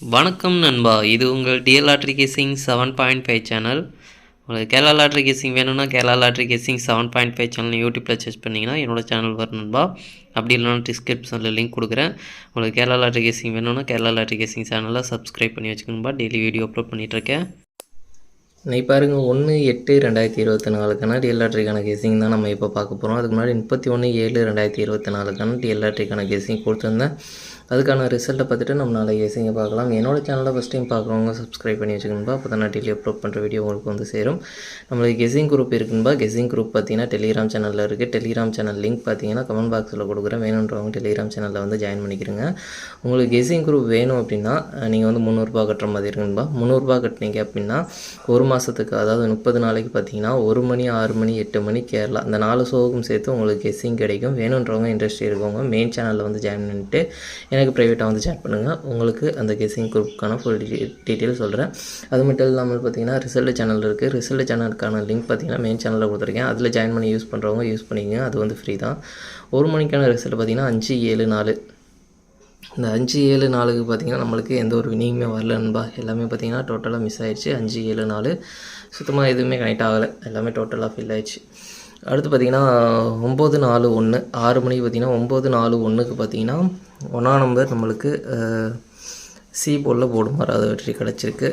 வணக்கம் நண்பா. இது உங்கள் DL lottery guessing seven point five channel. உங்களுக்கு கேரளா லாட்ரி கேசிங் வேணும்னா Kerala lottery guessing seven point five channel யூடியூப்பில் சர்ச் பண்ணிங்கன்னா என்னோட சேனல் வரும் நண்பா. அப்படி இல்லைனா டிஸ்கிரிப்ஷனில் லிங்க் கொடுக்குறேன். உங்களுக்கு கேரளா லாட்ரி கேசிங் வேணும்னா கேரளா லாட்ரி கேசிங் சேனலை சப்ஸ்கிரைப் பண்ணி வச்சுக்கணும்பா டெய்லி வீடியோ அப்லோட் பண்ணிகிட்ருக்கேன் இன்னைக்கு பாருங்க ஒன்று எட்டு ரெண்டாயிரத்தி இருபத்தி நாலுக்கான டிஎல்ஆர்ட்ரிக்கான கேசிங் தான் நம்ம இப்போ பார்க்க போகிறோம் அதுக்கு முன்னாடி முப்பத்தி ஒன்று ஏழு ரெண்டாயிரத்தி இருபத்தி நாலுக்கான டிஎல்ஆர்ட்ரிக்கான கேசிங் கொடுத்துருந்தேன். அதுக்கான ரிசல்ட்டை பார்த்துட்டு நம்ம நாளை கேசிங்கை பார்க்கலாம். என்னோட சேனலை ஃபஸ்ட் டைம் பார்க்குறவங்க சப்ஸ்கிரைப் பண்ணி வச்சுக்கணும்பா. அப்போ தான் நான் டெய்லி அப்லோட் பண்ணுற வீடியோ உங்களுக்கு வந்து சேரும். நம்மளுக்கு கெஸிங் குரூப் இருக்குன்பா? கெஸிங் குரூப் பார்த்தீங்கன்னா டெலிகிராம் சேனலில் இருக்குது டெலிகிராம் சேனல் லிங்க் பார்த்தீங்கன்னா கமெண்ட் பாக்ஸில் கொடுக்குறேன். வேணுன்றவங்க டெலிகிராம் சேனலில் வந்து ஜாயின் பண்ணிக்கிறங்க உங்களுக்கு கெஸிங் குரூப் வேணும் அப்படின்னா நீங்கள் வந்து முந்நூறுரூபா கட்டுற மாதிரி இருக்குன்பா? முந்நூறுரூபா கட்டினீங்க அப்படின்னா ஒரு மாதத்துக்கு அதாவது முப்பது நாளைக்கு பார்த்தீங்கன்னா ஒரு மணி ஆறு மணி எட்டு மணி கேரளா அந்த நாலு ஷோவுக்கும் சேர்த்து உங்களுக்கு கெஸிங் கிடைக்கும். வேணுன்றவங்க இன்ட்ரெஸ்ட் இருக்கவங்க மெயின் சேனலில் வந்து ஜாயின் பண்ணிட்டு எனக்கு ப்ரைவேட்டாக வந்து சேட் பண்ணுங்கள் உங்களுக்கு அந்த கெஸிங் குரூப்புக்கான ஃபுல் டீட்டெயில் சொல்கிறேன் அது மட்டும் இல்லாமல் பார்த்தீங்கன்னா ரிசல்ட் சேனல் இருக்குது ரிசல்ட் சேனலுக்கான லிங்க் பார்த்தீங்கன்னா மெயின் சேனலில் கொடுத்துருக்கேன். அதில் ஜாயின் பண்ணி யூஸ் பண்ணுறவங்க யூஸ் பண்ணிக்கோங்க. அது வந்து ஃப்ரீ தான். ஒரு மணிக்கான ரிசல்ட் பார்த்திங்கன்னா அஞ்சு ஏழு நாலு. இந்த அஞ்சு ஏழு நாலுக்கு பார்த்தீங்கன்னா நம்மளுக்கு எந்த ஒரு வினியுமே வரலன்பா எல்லாமே பார்த்தீங்கன்னா டோட்டலாக மிஸ் ஆகிடுச்சு அஞ்சு ஏழு நாலு. சுத்தமாக எதுவுமே கனெக்ட் ஆகலை. எல்லாமே டோட்டலாக ஃபில் ஆகிடுச்சு அடுத்து பார்த்தீங்கன்னா ஒம்பது நாலு ஒன்று ஆறு மணிக்கு பார்த்தீங்கன்னா ஒம்பது நாலு ஒன்றுக்கு பார்த்தீங்கன்னா ஒன்றாம் நம்பர் நம்மளுக்கு சி போலில் போர்டு மாறாத வெற்றி கிடச்சிருக்கு.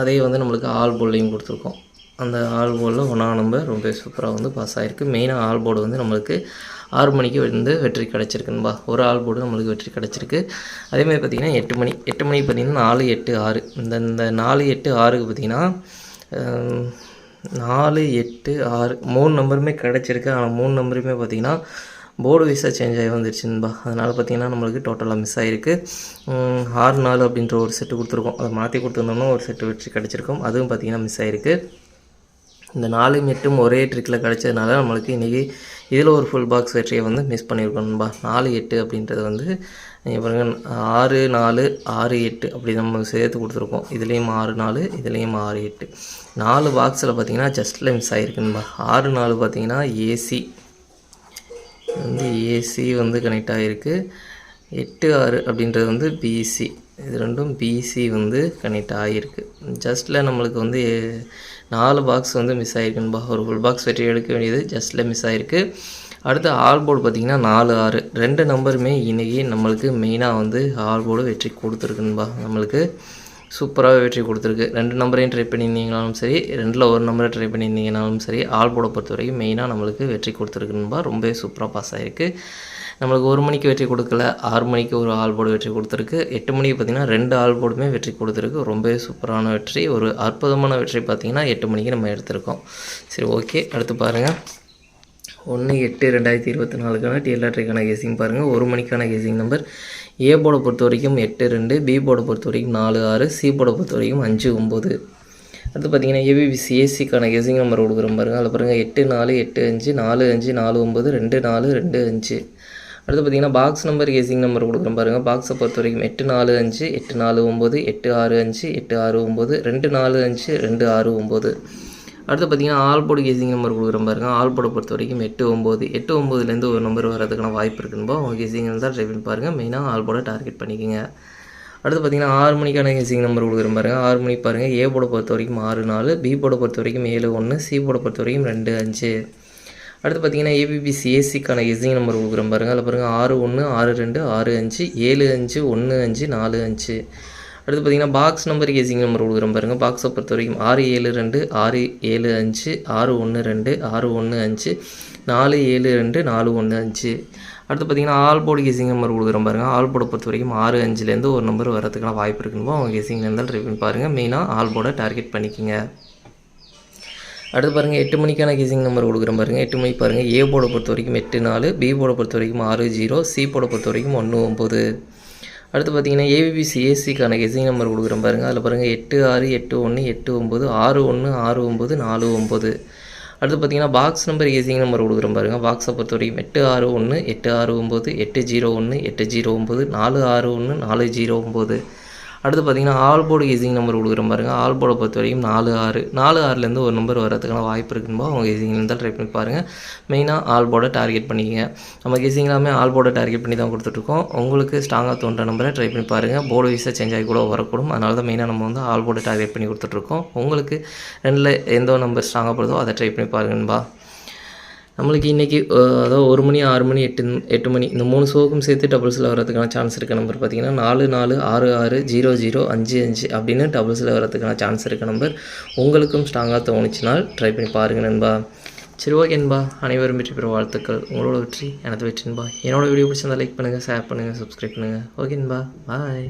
அதே வந்து நம்மளுக்கு ஆல் போல்லையும் கொடுத்துருக்கோம். அந்த ஆல் போர்டில் ஒன்றாம் நம்பர் ரொம்ப சூப்பராக வந்து பாஸ் ஆகிருக்கு மெயினாக ஆல் போர்டு வந்து நம்மளுக்கு ஆறு மணிக்கு வந்து வெற்றி கிடச்சிருக்குன்பா. ஒரு ஆள் போர்டு நம்மளுக்கு வெற்றி கிடச்சிருக்கு. அதேமாதிரி பார்த்திங்கன்னா எட்டு மணி எட்டு மணிக்கு பார்த்திங்கன்னா நாலு எட்டு ஆறு. இந்த இந்த நாலு எட்டு ஆறுக்கு பார்த்திங்கன்னா நாலு எட்டு ஆறு மூணு நம்பருமே கிடச்சிருக்கு. ஆனால் மூணு நம்பருமே பார்த்திங்கன்னா போர்டு வைஸாக சேஞ்ச் ஆகி வந்துருச்சுன்பா அதனால் பார்த்திங்கன்னா நம்மளுக்கு டோட்டலாக மிஸ் ஆகிருக்கு ஆறு நாலு அப்படின்ற ஒரு செட்டு கொடுத்துருக்கோம். அதை மாற்றி கொடுத்துருந்தோம்னா ஒரு செட்டு வெற்றி கிடச்சிருக்கும். அதுவும் பார்த்திங்கன்னா மிஸ் ஆகிருக்கு இந்த நாலு எட்டும் ஒரே ட்ரிக்கில் கிடச்சதுனால நம்மளுக்கு இன்றைக்கி இதில் ஒரு ஃபுல் பாக்ஸ் வெற்றியை வந்து மிஸ் பண்ணியிருக்கோம்பா நாலு எட்டு அப்படின்றது வந்து நீங்கள் பாருங்கள் ஆறு நாலு ஆறு எட்டு அப்படி நம்ம சேர்த்து கொடுத்துருக்கோம். இதுலேயும் ஆறு நாலு இதுலேயும் ஆறு எட்டு. நாலு பாக்ஸில் பார்த்தீங்கன்னா ஜஸ்ட்டில் மிஸ் ஆகிருக்குன்னு ஆறு நாலு பார்த்தீங்கன்னா ஏசி வந்து ஏசி வந்து கனெக்ட் ஆகிருக்கு எட்டு ஆறு அப்படின்றது வந்து பிசி இது ரெண்டும் பிசி வந்து கனெக்ட் ஆகிருக்கு ஜஸ்ட்டில் நம்மளுக்கு வந்து நாலு பாக்ஸ் வந்து மிஸ் ஆகிருக்குன்பா ஒரு ஃபுல் பாக்ஸ் வெற்றி எடுக்க வேண்டியது ஜஸ்ட்டில் மிஸ் ஆகிருக்கு அடுத்து ஆல் போர்டு பார்த்திங்கன்னா நாலு ஆறு. ரெண்டு நம்பருமே இன்றைக்கி நம்மளுக்கு மெயினாக வந்து ஆல் போர்டு வெற்றி கொடுத்துருக்குன்பா நம்மளுக்கு சூப்பராகவே வெற்றி கொடுத்துருக்கு. ரெண்டு நம்பரையும் ட்ரை பண்ணியிருந்தீங்கனாலும் சரி ரெண்டில் ஒரு நம்பரை ட்ரை பண்ணியிருந்தீங்கனாலும் சரி ஆல் போர்டை பொறுத்த வரைக்கும் மெயினாக நம்மளுக்கு வெற்றி கொடுத்துருக்குன்பா ரொம்பவே சூப்பராக பாஸ் ஆகிருக்கு நம்மளுக்கு ஒரு மணிக்கு வெற்றி கொடுக்கல ஆறு மணிக்கு ஒரு ஆல் போர்டு வெற்றி கொடுத்துருக்கு. எட்டு மணிக்கு பார்த்திங்கன்னா ரெண்டு ஆல் போர்டுமே வெற்றி கொடுத்துருக்கு. ரொம்பவே சூப்பரான வெற்றி. ஒரு அற்புதமான வெற்றி பார்த்திங்கன்னா எட்டு மணிக்கு நம்ம எடுத்திருக்கோம். சரி ஓகே அடுத்து பாருங்கள் ஒன்று எட்டு ரெண்டாயிரத்தி இருபத்தி நாலுக்கான டிஎல்ஆர்டிக்கான கேசிங் பாருங்கள் ஒரு மணிக்கான கேசிங் நம்பர் ஏ போர்டை பொறுத்த வரைக்கும் எட்டு ரெண்டு. பி போர்டை பொறுத்த வரைக்கும் நாலு ஆறு. சி போர்டை பொறுத்த வரைக்கும் அஞ்சு ஒம்பது அடுத்து பார்த்தீங்கன்னா ஏபிபிசி ஏசிக்கான கெஸிங் நம்பர் கொடுக்குறோம் பாருங்கள் அதில் பாருங்கள் எட்டு நாலு எட்டு அஞ்சு. நாலு அஞ்சு நாலு ஒம்பது ரெண்டு நாலு ரெண்டு அஞ்சு. அடுத்து பார்த்தீங்கன்னா பாக்ஸ் நம்பர் கேசிங் நம்பர் கொடுக்குறோம் பாருங்கள் பாக்ஸை பொறுத்த வரைக்கும் எட்டு நாலு அஞ்சு. எட்டு நாலு ஒம்பது எட்டு ஆறு அஞ்சு. எட்டு ஆறு ஒம்பது ரெண்டு நாலு அஞ்சு. ரெண்டு ஆறு ஒம்பது அடுத்து பார்த்தீங்கன்னா ஆல் கேசிங் நம்பர் கொடுக்குற பாருங்க ஆல் பொறுத்த வரைக்கும் எட்டு ஒம்பது எட்டு ஒம்பதுலேருந்து ஒரு நம்பர் வரதுக்கான வாய்ப்பு இருக்குன்பா உங்கள் கேசிங் இருந்தால் ட்ரை பண்ணி பாருங்கள் மெயினாக ஆல் டார்கெட் பண்ணிக்கோங்க. அடுத்து பார்த்தீங்கன்னா ஆறு மணிக்கான கேசிங் நம்பர் கொடுக்குற பாருங்கள் ஆறு மணிக்கு பாருங்கள் ஏ போட பொறுத்த வரைக்கும் ஆறு நாலு பி போட பொறுத்த வரைக்கும் ஏழு ஒன்று சி போட பொறுத்த வரைக்கும் ரெண்டு அஞ்சு. அடுத்து பார்த்தீங்கன்னா ஏபிபிசி ஏசிக்கான நம்பர் கொடுக்குறோம் பாருங்கள் அதில் பாருங்கள் ஆறு ஒன்று ஆறு ரெண்டு ஆறு அஞ்சு ஏழு அஞ்சு ஒன்று அஞ்சு நாலு அஞ்சு. அடுத்து பார்த்தீங்கன்னா பாக்ஸ் நம்பர் கேசிங் நம்பர் கொடுக்குறோம் பாருங்கள் பாக்ஸை பொறுத்த வரைக்கும் ஆறு ஏழு ரெண்டு ஆறு ஏழு அஞ்சு ஆறு ஒன்று ரெண்டு ஆறு ஒன்று அஞ்சு நாலு ஏழு ரெண்டு நாலு ஒன்று அஞ்சு. அடுத்து பார்த்தீங்கன்னா ஆல் போர்டு கேசிங் நம்பர் கொடுக்குறோம் பாருங்கள் ஆல் போர்டை பொறுத்த வரைக்கும் ஆறு அஞ்சுலேருந்து ஒரு நம்பர் வரதுக்கான வாய்ப்பு இருக்குன்னு அவங்க கேசிங் இருந்தால் ட்ரை பண்ணி பாருங்கள் மெயினாக ஆல் போர்டை டார்கெட் பண்ணிக்கோங்க. அடுத்து பாருங்கள் எட்டு மணிக்கான கேசிங் நம்பர் கொடுக்குறேன் பாருங்கள் எட்டு மணிக்கு பாருங்கள் ஏ போர்டை பொறுத்த வரைக்கும் எட்டு நாலு பி போர்டை பொறுத்த வரைக்கும் ஆறு ஜீரோ சி போர்டை பொறுத்த வரைக்கும் ஒன்று ஒம்பது அடுத்து பார்த்தீங்கன்னா ஏபிபிசி ஏசிக்கான கெஸிங் நம்பர் கொடுக்குறேன் பாருங்கள் அதில் பாருங்கள் எட்டு ஆறு எட்டு ஒன்று எட்டு ஒம்பது ஆறு ஒன்று ஆறு ஒம்பது நாலு ஒம்பது அடுத்து பார்த்தீங்கன்னா பாக்ஸ் நம்பர் ஏசிங் நம்பர் கொடுக்குறேன் பாருங்கள் பாக்ஸை பொறுத்த வரைக்கும் எட்டு ஆறு ஒன்று எட்டு ஆறு ஒம்பது எட்டு ஜீரோ ஒன்று எட்டு ஜீரோ ஒம்பது நாலு ஆறு ஒன்று நாலு ஜீரோ ஒம்பது அடுத்து பார்த்தீங்கன்னா ஆல் போர்டு ஈஸிங் நம்பர் கொடுக்குற பாருங்க. ஆல் போர்டை பொறுத்த வரைக்கும் நாலு ஆறு. நாலு ஆறுலேருந்து ஒரு நம்பர் வரதுக்கான வாய்ப்பு இருக்குன்போ அவங்க ஈஸிங் இருந்தால் ட்ரை பண்ணி பாருங்கள் மெயினாக ஆல் போர்டை டார்கெட் பண்ணிக்கங்க. நம்ம ஈஸிங் எல்லாமே ஆல் போர்டை டார்கெட் பண்ணி தான் கொடுத்துட்ருக்கோம் உங்களுக்கு ஸ்ட்ராங்காக தோன்ற நம்பரை ட்ரை பண்ணி பாருங்கள் போர்டு வைஸாக சேஞ்ச் ஆகி கூட வரக்கூடும். அதனால தான் மெயினாக நம்ம வந்து ஆல் போர்டை டார்கெட் பண்ணி கொடுத்துட்ருக்கோம் உங்களுக்கு ரெண்டில் எந்த நம்பர் ஸ்ட்ராங்காக போடுதோ அதை ட்ரை பண்ணி பாருங்கன்பா. நம்மளுக்கு இன்றைக்கி அதாவது ஒரு மணி ஆறு மணி எட்டு எட்டு மணி இந்த மூணு ஷோக்கும் சேர்த்து டபுள்ஸில் வரதுக்கான சான்ஸ் இருக்க நம்பர் பார்த்தீங்கன்னா நாலு நாலு ஆறு ஆறு ஜீரோ ஜீரோ அஞ்சு அஞ்சு அப்படின்னு டபுள்ஸில் வரதுக்கான சான்ஸ் இருக்க நம்பர் உங்களுக்கும் ஸ்ட்ராங்காக தோணுச்சுனால் ட்ரை பண்ணி பாருங்கள் நண்பா. சரி ஓகே நண்பா. அனைவரும் வெற்றி பெற வாழ்த்துக்கள். உங்களோட வெற்றி எனது வெற்றி நண்பா. என்னோட வீடியோ பிடிச்சிருந்தால் லைக் பண்ணுங்கள் ஷேர் பண்ணுங்கள் சப்ஸ்கிரைப் பண்ணுங்கள் ஓகே நண்பா. பாய்